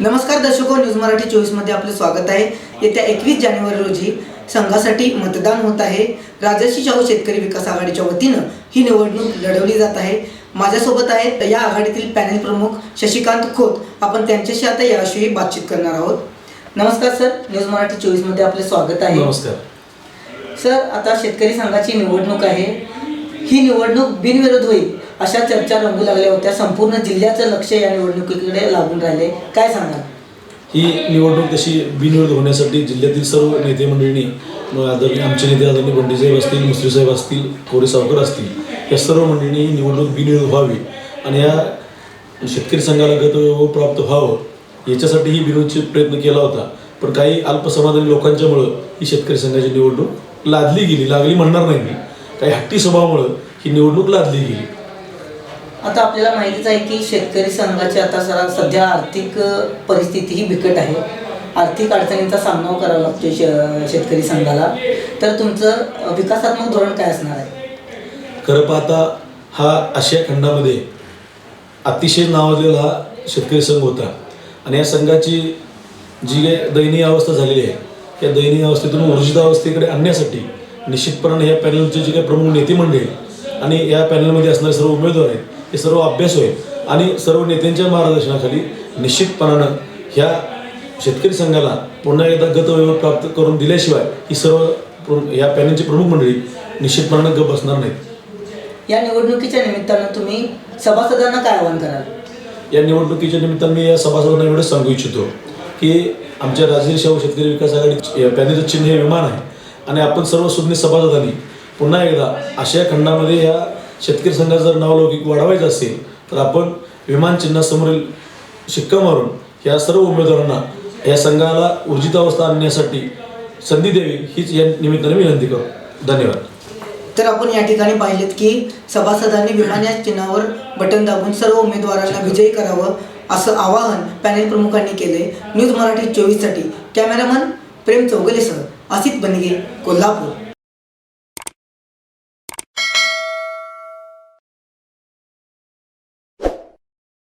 नमस्कार दर्शको न्यूज मराठी चोवीसमध्ये आपलं स्वागत आहे. येत्या एकवीस जानेवारी रोजी संघासाठी मतदान होत आहे. राजर्षी शाहू शेतकरी विकास आघाडीच्या वतीनं ही निवडणूक लढवली जात आहे. माझ्यासोबत आहेत या आघाडीतील पॅनल प्रमुख शशिकांत खोत. आपण त्यांच्याशी आता याविषयी बातचीत करणार आहोत. नमस्कार सर. न्यूज मराठी चोवीसमध्ये आपले स्वागत आहे. नमस्कार. सर आता शेतकरी संघाची निवडणूक आहे. ही निवडणूक बिनविरोध होईल. अशा चर्चा रंगू लागल्या होत्या. संपूर्ण जिल्ह्याचं लक्ष या निवडणुकीकडे लागून राहिले. काय सांगाल? ही निवडणूक तशी बिनविरोध होण्यासाठी जिल्ह्यातील सर्व नेते मंडळींनी आदरणीय आमचे नेते आदरणीय पंडितसाहेब असतील मुसरी साहेब असतील कोरे सावकर असतील या सर्व मंडळींनी ही निवडणूक बिनविरोध व्हावी. आणि या शेतकरी संघाला गतवैभव प्राप्त व्हावं याच्यासाठी ही बिनविरोधचे प्रयत्न केला होता. पण काही अल्पसमाधानी लोकांच्यामुळं ही शेतकरी संघाची निवडणूक लादली गेली. लागली म्हणणार नाही मी. काही हट्टी स्वभावामुळं ही निवडणूक लादली गेली. आता आपल्याला माहितीच आहे की शेतकरी संघाची आता सरा सध्या आर्थिक परिस्थितीही परिस्थिती ही बिकट आहे. आर्थिक अडचणींचा सामना करावा लागतो शे- शेतकरी संघाला. तर तुमचं विकासात्मक धोरण काय असणार आहे? खरं पाहता हा आशिया खंडामध्ये अतिशय नावाजलेला हा शेतकरी संघ होता. आणि या संघाची जी काही दयनीय अवस्था झालेली आहे या दयनीय अवस्थेतून ऊर्जित अवस्थेकडे आणण्यासाठी निश्चितपणाने या पॅनलचे जे काही प्रमुख नेते मंडळी आणि या पॅनलमध्ये असणारे सर्व उमेदवार आहेत हे सर्व अभ्यास आहेत आणि सर्व नेत्यांच्या मार्गदर्शनाखाली निश्चितपणानं ह्या शेतकरी संघाला पुन्हा एकदा गतवैभव प्राप्त करून दिल्याशिवाय ही सर्व या पॅनलची प्रमुख मंडळी निश्चितपणानं गप बसणार नाहीत. या निवडणुकीच्या निमित्तानं तुम्ही सभासदांना काय आवाहन कराल? या निवडणुकीच्या निमित्तानं मी या सभासदांना एवढंच सांगू इच्छितो की आमच्या राजगीर शाहू शेतकरी विकास आघाडी या पॅनेचं चिन्ह हे विमान आहे. आणि आपण सर्व सुज्ञ सभासदांनी पुन्हा एकदा आशिया खंडामध्ये या शेतकरी संघाचं जर नावलौकिक वाढवायचं असेल तर आपण विमान चिन्हासमोरील शिक्का मारून या सर्व उमेदवारांना या संघाला ऊर्जित अवस्था आणण्यासाठी संधी द्यावी हीच या निमित्ताने विनंती करू धन्यवाद. तर आपण या ठिकाणी पाहिलेत की सभासदांनी विमान या चिन्हावर बटन दाबून सर्व उमेदवारांना विजयी करावं असं आवाहन पॅनेल प्रमुखांनी केले न्यूज मराठी चोवीससाठी. कॅमेरामन प्रेम चौगलेसह असित बनगे कोल्हापूर.